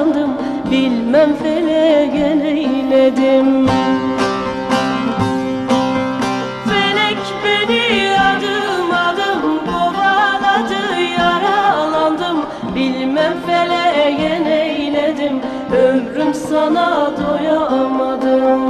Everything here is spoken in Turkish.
yandım Bilmem feleğe neyledim Felek beni adım adım kovaladı Yaralandım. Bilmem feleğe neyledim Ömrüm sana doyamadım